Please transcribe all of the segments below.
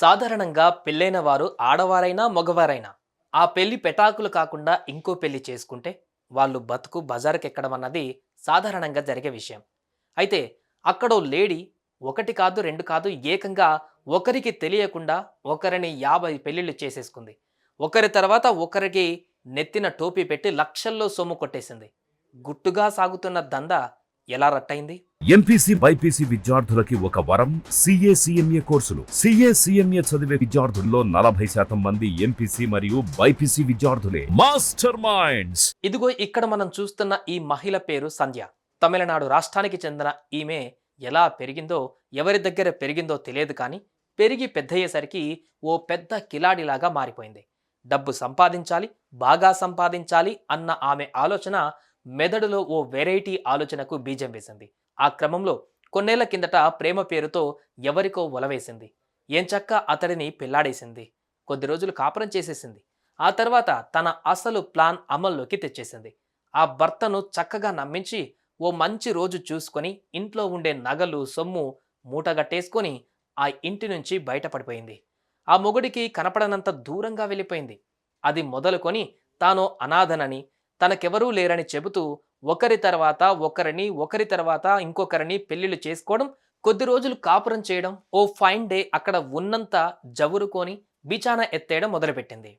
సాధారణంగా పెళ్ళైన వారు ఆడవారైనా మగవారైనా ఆ పెళ్ళి పెటాకులు కాకుండా ఇంకో పెళ్ళి చేసుకుంటే వాళ్ళు బతుకు బజారుకెక్కడం అన్నది సాధారణంగా జరిగే విషయం. అయితే అక్కడో లేడీ ఒకటి కాదు రెండు కాదు ఏకంగా ఒకరికి తెలియకుండా ఒకరిని యాభై పెళ్ళిళ్ళు చేసేసుకుంది. ఒకరి తర్వాత ఒకరికి నెత్తిన టోపీ పెట్టి లక్షల్లో సొమ్ము కొట్టేసింది. గుట్టుగా సాగుతున్న దందా ఎలా రట్టయింది? ఎంపీసీ బైపీసీ విద్యార్థులకి ఒక వరం సిఏ సిఎంఏ కోర్సులు. సిఏ సిఎంఏ చదివే విద్యార్థుల్లో నలభై శాతం మంది ఎంపీసీ మరియు బైపీసీ విద్యార్థులే. Master minds! ఇదిగో ఇక్కడ మనం చూస్తున్న ఈ మహిళ పేరు సంధ్య. తమిళనాడు రాష్ట్రానికి చెందిన ఈమె ఎలా పెరిగిందో ఎవరి దగ్గర పెరిగిందో తెలియదు కానీ పెరిగి పెద్దయ్యేసరికి ఓ పెద్ద కిలాడిలాగా మారిపోయింది. డబ్బు సంపాదించాలి బాగా సంపాదించాలి అన్న ఆమె ఆలోచన మెదడులో ఓ వెరైటీ ఆలోచనకు బీజం వేసింది. ఆ క్రమంలో కొన్నేళ్ళ కిందట ప్రేమ పేరుతో ఎవరికో ఒలవేసింది ఎంచక్క అతడిని పెళ్ళాడేసింది. కొద్ది రోజులు కాపురం చేసేసింది. ఆ తర్వాత తన అసలు ప్లాన్ అమల్లోకి తెచ్చేసింది. ఆ భర్తను చక్కగా నమ్మించి ఓ మంచి రోజు చూసుకొని ఇంట్లో ఉండే నగలు సొమ్ము మూటగట్టేసుకొని ఆ ఇంటి నుంచి బయటపడిపోయింది. ఆ మొగుడికి కనపడనంత దూరంగా వెళ్ళిపోయింది. అది మొదలుకొని తాను అనాథనని తనకెవరూ లేరని చెబుతూ ఒకరి తర్వాత ఒకరిని ఒకరి తర్వాత ఇంకొకరిని పెళ్ళిళ్ళు చేసుకోవడం కొద్ది రోజులు కాపురం చేయడం ఓ ఫైన్ డే అక్కడ ఉన్నంత జవురుకొని బిచాన ఎత్తేయడం మొదలుపెట్టింది.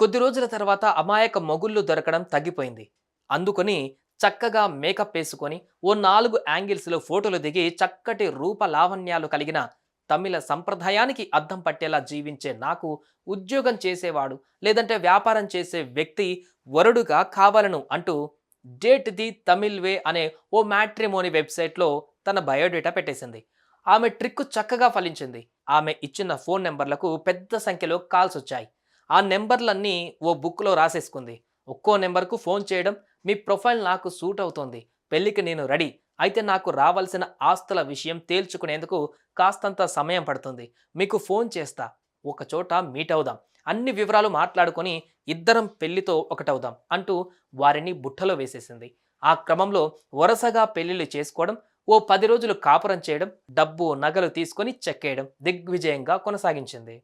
కొద్ది రోజుల తర్వాత అమాయక మొగుళ్ళు దొరకడం తగ్గిపోయింది. అందుకొని చక్కగా మేకప్ వేసుకొని ఓ నాలుగు యాంగిల్స్లో ఫోటోలు దిగి చక్కటి రూప లావణ్యాలు కలిగిన తమిళ సంప్రదాయానికి అద్దం పట్టేలా జీవించే నాకు ఉద్యోగం చేసేవాడు లేదంటే వ్యాపారం చేసే వ్యక్తి వరుడుగా కావాలను అంటూ డేట్ ది తమిళ్ వే అనే ఓ మ్యాట్రిమోని వెబ్సైట్లో తన బయోడేటా పెట్టేసింది. ఆమె ట్రిక్ చక్కగా ఫలించింది. ఆమె ఇచ్చిన ఫోన్ నెంబర్లకు పెద్ద సంఖ్యలో కాల్స్ వచ్చాయి. ఆ నెంబర్లన్నీ ఓ బుక్లో రాసేసుకుంది. ఒక్కో నెంబర్కు ఫోన్ చేయడం మీ ప్రొఫైల్ నాకు సూట్ అవుతోంది పెళ్ళికి నేను రెడీ. అయితే నాకు రావాల్సిన ఆస్తుల విషయం తేల్చుకునేందుకు కాస్తంత సమయం పడుతుంది. మీకు ఫోన్ చేస్తా. ఒక చోట మీట్ అవుదాం. అన్ని వివరాలు మాట్లాడుకొని ఇద్దరం పెళ్ళితో ఒకటవుదాం అంటూ వారిని బుట్టలో వేసేసింది. ఆ క్రమంలో వరుసగా పెళ్ళిళ్ళు చేసుకోవడం ఓ పది రోజులు కాపురం చేయడం డబ్బు నగలు తీసుకొని చెక్కేయడం దిగ్విజయంగా కొనసాగించింది.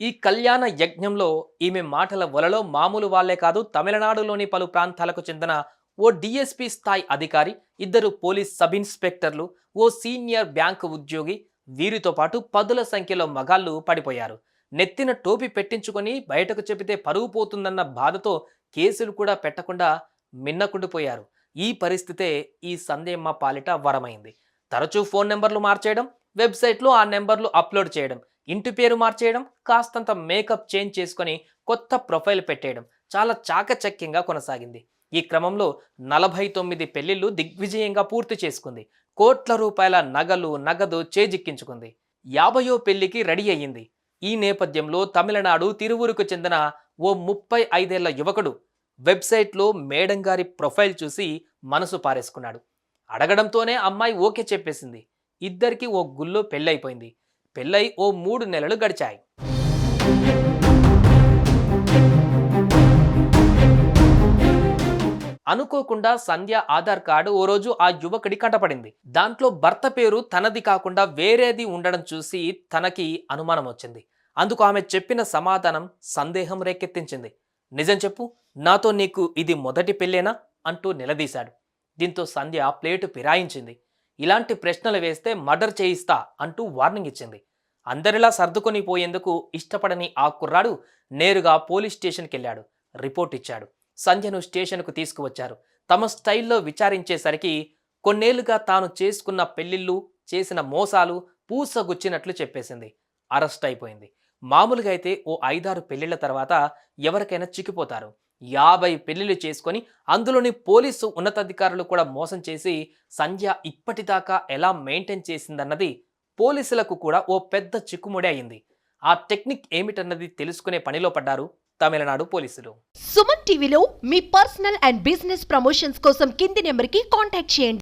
ఈ కళ్యాణ యజ్ఞంలో ఈమె మాటల వలలో మామూలు వాళ్ళే కాదు తమిళనాడులోని పలు ప్రాంతాలకు చెందిన ఓ డిఎస్పీ స్థాయి అధికారి ఇద్దరు పోలీస్ సబ్ ఇన్స్పెక్టర్లు ఓ సీనియర్ బ్యాంకు ఉద్యోగి వీరితో పాటు పదుల సంఖ్యలో మగాళ్ళు పడిపోయారు. నెత్తిన టోపీ పెట్టించుకొని బయటకు చెబితే పరుగు పోతుందన్న బాధతో కేసులు కూడా పెట్టకుండా మిన్నకుండిపోయారు ఈ పరిస్థితే ఈ సందేమ్మ పాలిట వరమైంది. తరచూ ఫోన్ నెంబర్లు మార్చేయడం వెబ్సైట్లో ఆ నెంబర్లు అప్లోడ్ చేయడం ఇంటి పేరు మార్చేయడం కాస్తంత మేకప్ చేంజ్ చేసుకొని కొత్త ప్రొఫైల్ పెట్టేయడం చాలా చాకచక్యంగా కొనసాగింది. ఈ క్రమంలో నలభై తొమ్మిది పెళ్ళిళ్ళు దిగ్విజయంగా పూర్తి చేసుకుంది. కోట్ల రూపాయల నగలు నగదు చేజిక్కించుకుంది. యాభయో పెళ్ళికి రెడీ అయ్యింది. ఈ నేపథ్యంలో తమిళనాడు తిరువురుకు చెందిన ఓ ముప్పై ఐదేళ్ళ యువకుడు వెబ్సైట్లో మేడం గారి ప్రొఫైల్ చూసి మనసు పారేసుకున్నాడు. అడగడంతోనే అమ్మాయి ఓకే చెప్పేసింది. ఇద్దరికి ఓ గుల్లో పెళ్ళైపోయింది. పెళ్ళై ఓ మూడు నెలలు గడిచాయి. అనుకోకుండా సంధ్య ఆధార్ కార్డు ఓ రోజు ఆ యువకుడి కంటపడింది. దాంట్లో భర్త పేరు తనది కాకుండా వేరేది ఉండడం చూసి తనకి అనుమానం వచ్చింది. అందుకు ఆమె చెప్పిన సమాధానం సందేహం రేకెత్తించింది. నిజం చెప్పు నాతో నీకు ఇది మొదటి పెళ్ళేనా? అంటూ నిలదీశాడు. దీంతో సంధ్య ప్లేటు పిరాయించింది ఇలాంటి ప్రశ్నలు వేస్తే మర్డర్ చేయిస్తా అంటూ వార్నింగ్ ఇచ్చింది. అందరిలా సర్దుకొని పోయేందుకు ఇష్టపడని ఆ కుర్రాడు నేరుగా పోలీస్ స్టేషన్కి వెళ్ళాడు. రిపోర్ట్ ఇచ్చాడు. సంధ్యను స్టేషన్కు తీసుకువచ్చారు. తమ స్టైల్లో విచారించేసరికి కొన్నేళ్ళుగా తాను చేసుకున్న పెళ్ళిళ్ళు చేసిన మోసాలు పూసగుచ్చినట్లు చెప్పేసింది. అరెస్ట్ అయిపోయింది. మామూలుగా అయితే ఓ ఐదారు పెళ్ళిళ్ళ తర్వాత ఎవరికైనా చిక్కిపోతారు. యాభై పెళ్ళిళ్ళు చేసుకొని అందులోని పోలీసు ఉన్నతాధికారులు కూడా మోసం చేసి సంధ్య ఇప్పటిదాకా ఎలా మెయింటైన్ చేసిందన్నది పోలీసులకు కూడా ఓ పెద్ద చిక్కుముడి అయింది. ఆ టెక్నిక్ ఏమిటన్నది తెలుసుకునే పనిలో పడ్డారు తమిళనాడు పోలీసులు. సుమన్ టీవీలో మీ పర్సనల్ అండ్ బిజినెస్ ప్రమోషన్స్ కోసం కింది నెంబర్కి కాంటాక్ట్ చేయండి.